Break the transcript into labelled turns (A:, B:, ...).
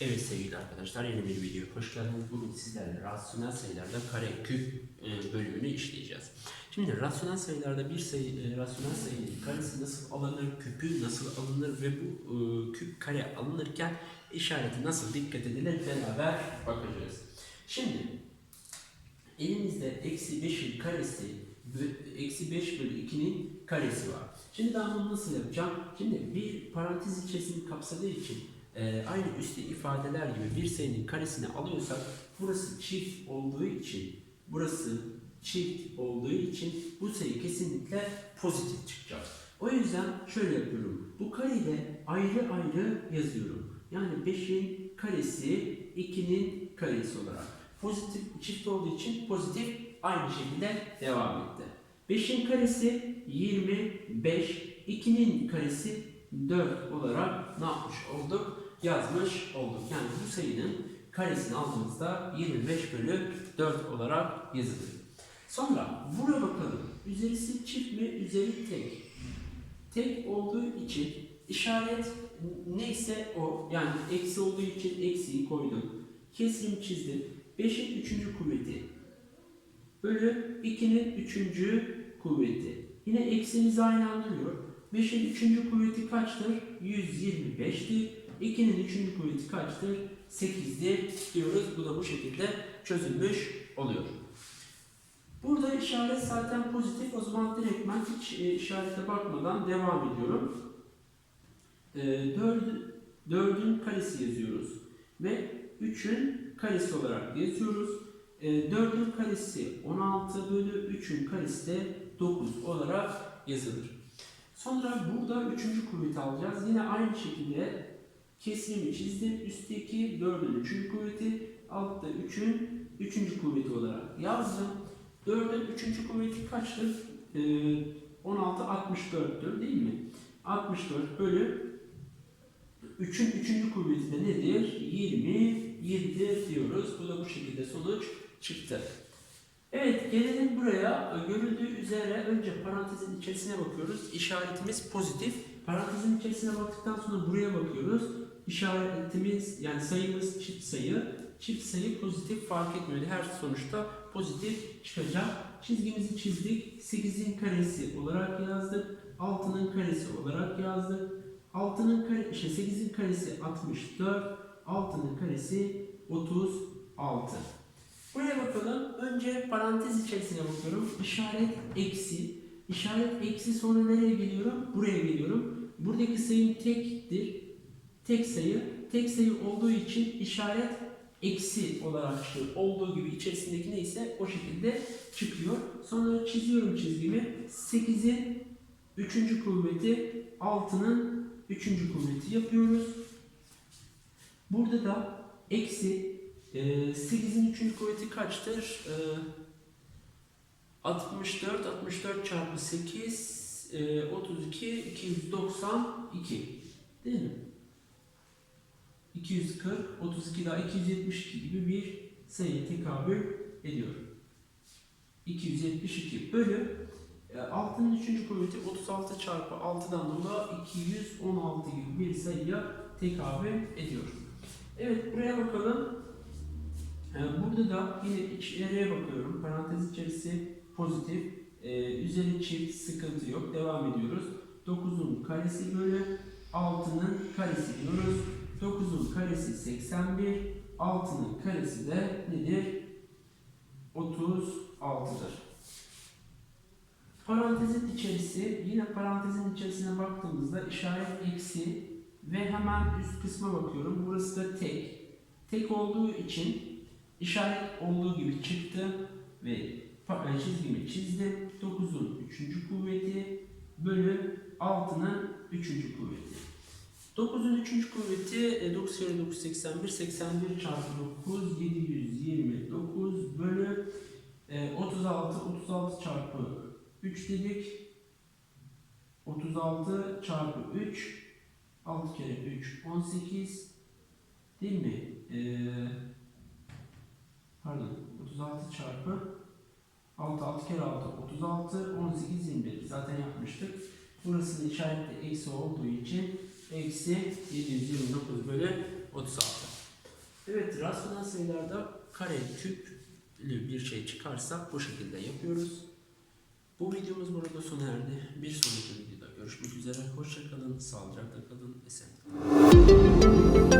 A: Evet sevgili arkadaşlar yeni bir videoya hoş geldiniz. Bugün sizlerle rasyonel sayılarda kare küp e, bölümünü işleyeceğiz. Şimdi rasyonel sayılarda bir sayı, e, rasyonel sayının karesi nasıl alınır, küpü nasıl alınır ve bu e, küp kare alınırken işareti nasıl dikkat edilir beraber bakacağız. Şimdi elimizde eksi 5'in karesi eksi 5 bölü 2'nin karesi var. Şimdi ben bunu nasıl yapacağım? Şimdi bir parantez içerisini kapsadığı için e, aynı üstte ifadeler gibi bir sayının karesini alıyorsak burası çift olduğu için burası çift olduğu için bu sayı kesinlikle pozitif çıkacak. O yüzden şöyle yapıyorum. Bu kareyi de ayrı ayrı yazıyorum. Yani 5'in karesi 2'nin karesi olarak. Pozitif çift olduğu için pozitif aynı şekilde devam etti. 5'in karesi 25, 2'nin karesi 4 olarak ne yapmış olduk? Yazmış olduk. Yani bu sayının karesini aldığımızda 25 bölü 4 olarak yazılır. Sonra buraya bakalım. Üzerisi çift mi? Üzeri tek. Tek olduğu için işaret neyse o. Yani eksi olduğu için eksiyi koydum. Kesim çizdim. 5'in 3. kuvveti bölü 2'nin 3. kuvveti. Yine eksimizi aynı andırıyor. 5'in 3. kuvveti kaçtır? 125'tir. 2'nin 3. kuvveti kaçtır? 8'dir diyoruz. Bu da bu şekilde çözülmüş oluyor. Burada işaret zaten pozitif. O zaman direkt hiç e, işarete bakmadan devam ediyorum. E, 4, 4'ün karesi yazıyoruz. Ve 3'ün karesi olarak yazıyoruz. E, 4'ün karesi 16 bölü 3'ün karesi de 9 olarak yazılır. Sonra burada 3. kuvveti alacağız. Yine aynı şekilde kesimimi çizdim. Üstteki 4'ün 3. kuvveti, altta 3'ün 3. kuvveti olarak yazdım. 4'ün 3. kuvveti kaçtır? Ee, 16 64'tür değil mi? 64 bölü 3'ün 3. kuvveti de nedir? 27'dir diyoruz. Bu da bu şekilde sonuç çıktı. Gelelim buraya. Görüldüğü üzere önce parantezin içerisine bakıyoruz. İşaretimiz pozitif. Parantezin içerisine baktıktan sonra buraya bakıyoruz. İşaretimiz yani sayımız çift sayı. Çift sayı pozitif fark etmiyor. Her sonuçta pozitif çıkacak. Çizgimizi çizdik. 8'in karesi olarak yazdık. 6'nın karesi olarak yazdık. 6'nın kare, işte 8'in karesi 64. 6'nın karesi 36. Buraya bakalım. Önce parantez içerisine bakıyorum. İşaret eksi. İşaret eksi sonra nereye geliyorum? Buraya geliyorum. Buradaki sayım tektir. Tek sayı. Tek sayı olduğu için işaret eksi olarak çıkıyor. Olduğu gibi içerisindeki neyse o şekilde çıkıyor. Sonra çiziyorum çizgimi. 8'in 3. kuvveti 6'nın 3. kuvveti yapıyoruz. Burada da eksi e, 8'in 3. kuvveti kaçtır? E, 64, 64 çarpı 8, e, 32, 292 değil mi? 240, 32 daha 272 gibi bir sayıya tekabül ediyor. 272 bölü e, 6'nın 3. kuvveti 36 çarpı 6'dan dolayı 216 gibi bir sayıya tekabül ediyor. Evet buraya bakalım. E, Burada da yine içeriye bakıyorum. Parantez içerisi pozitif. E, üzeri çift sıkıntı yok. Devam ediyoruz. 9'un karesi bölü 6'nın karesi diyoruz. 9'un karesi 81. 6'nın karesi de nedir? 36'dır. Parantezin içerisi, yine parantezin içerisine baktığımızda işaret eksi ve hemen üst kısma bakıyorum. Burası da tek. Tek olduğu için işaret olduğu gibi çıktı ve e, çizgimi çizdim. 9'un 3. kuvveti bölü 6'nın 3. kuvveti. 9'un 3. kuvveti e, 9 kere 9 81 81 çarpı 9 729 bölü e, 36 36 çarpı 3 dedik 36 çarpı 3 6 kere 3 18 değil mi? E, pardon 36 çarpı 6 6 kere 6 36 18 21 zaten yapmıştık. Burasının işareti eksi olduğu için eksi 729 bölü 36. Evet, rasyonel sayılarda kare, küplü bir şey çıkarsa bu şekilde yapıyoruz. Bu videomuz burada sona erdi. Bir sonraki videoda görüşmek üzere. Hoşçakalın, sağlıcakla kalın, esen kalın.